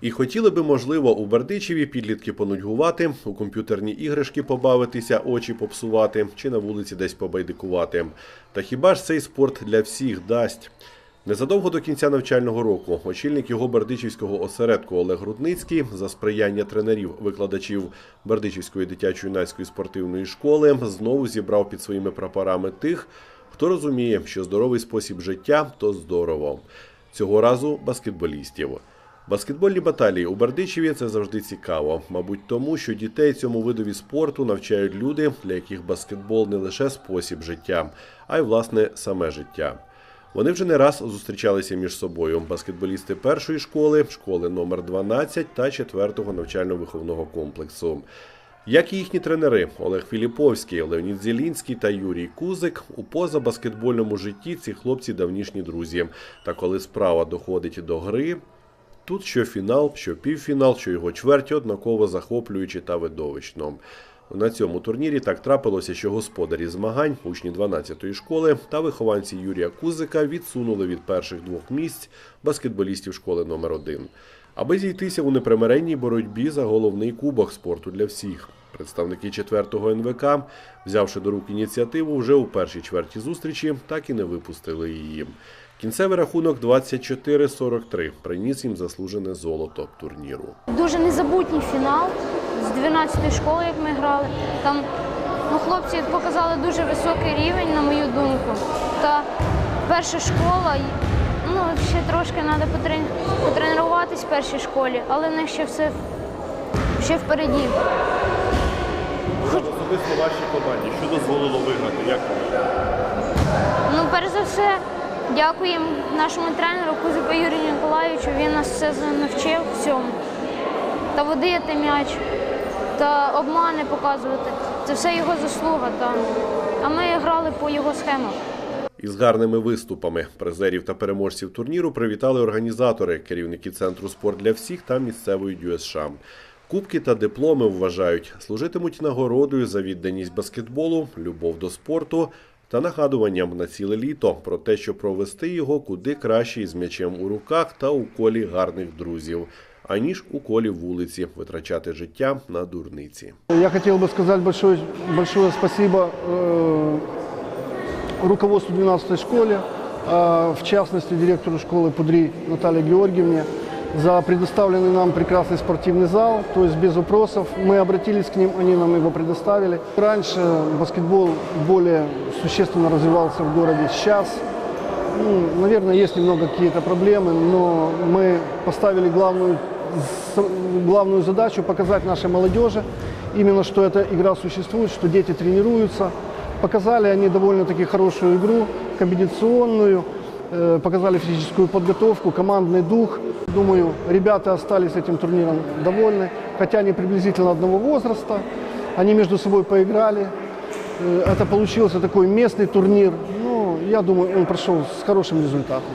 І хотіли би, можливо, у Бердичеві підлітки понудьгувати, у комп'ютерні іграшки побавитися, очі попсувати чи на вулиці десь побайдикувати. Та хіба ж цей спорт для всіх дасть? Незадовго до кінця навчального року очільник його Бердичівського осередку Олег Рудницький за сприяння тренерів, викладачів Бердичівської дитячо-юнацької спортивної школи знову зібрав під своїми прапорами тих, хто розуміє, що здоровий спосіб життя то здорово. Цього разу баскетболістів. Баскетбольні баталії у Бердичеві це завжди цікаво. Мабуть, тому що дітей цьому видові спорту навчають люди, для яких баскетбол не лише спосіб життя, а й власне саме життя. Вони вже не раз зустрічалися між собою. Баскетболісти першої школи, школи номер 12 та 4-го навчально-виховного комплексу. Як і їхні тренери Олег Філіповський, Леонід Зілінський та Юрій Кузик, у позабаскетбольному житті ці хлопці давнішні друзі. Та коли справа доходить до гри, Тут що фінал, що півфінал, що його чверть однаково захоплюючи та видовищно. На цьому турнірі так трапилося, що господарі змагань, учні 12-ї школи та вихованці Юрія Кузика відсунули від перших двох місць баскетболістів школи номер 1 аби зійтися у непримиренній боротьбі за головний кубок спорту для всіх. Представники 4-го НВК, взявши до рук ініціативу, вже у першій чверті зустрічі так і не випустили її. Кінцевий рахунок 24-43 приніс їм заслужене золото турніру. Дуже незабутній фінал з 12-ї школи, як ми грали. Там ну, хлопці показали дуже високий рівень, на мою думку. Та перша школа, ну, ще трошки треба потренуватись в першій школі, але в них ще все ще впереді. Особисто вашій команді, що дозволило виграти? Як ви? Ну, перш за все, дякуємо нашому тренеру Кузику Юрію Ніколаєвичу. Він нас все навчив всьому. Та водити м'яч, та обмани показувати. Це все його заслуга. Та. А ми грали по його схемах. Із гарними виступами призерів та переможців турніру привітали організатори, керівники центру спорт для всіх та місцевої ДЮСШ. Кубки та дипломи вважають, служитимуть нагородою за відданість баскетболу, любов до спорту та нагадуванням на ціле літо про те, що провести його куди краще із м'ячем у руках та у колі гарних друзів, аніж у колі вулиці витрачати життя на дурниці. Я хотел бы сказать большое, большое спасибо э, руководству 12-й школе, э, в частности директору школы Пудри Наталье Георгиевне за предоставленный нам прекрасный спортивный зал, то есть без вопросов. Мы обратились к ним, они нам его предоставили. Раньше баскетбол более существенно развивался в городе. Сейчас, ну, наверное, есть немного какие-то проблемы, но мы поставили главную, главную задачу показать нашей молодежи, именно что эта игра существует, что дети тренируются. Показали они довольно-таки хорошую игру, комбинационную, э, показали физическую подготовку, командный дух. Думаю, ребята остались этим турниром довольны, хотя они приблизительно одного возраста. Они между собой поиграли. Э, Это получился такой местный турнир. Ну, я думаю, он прошел с хорошим результатом.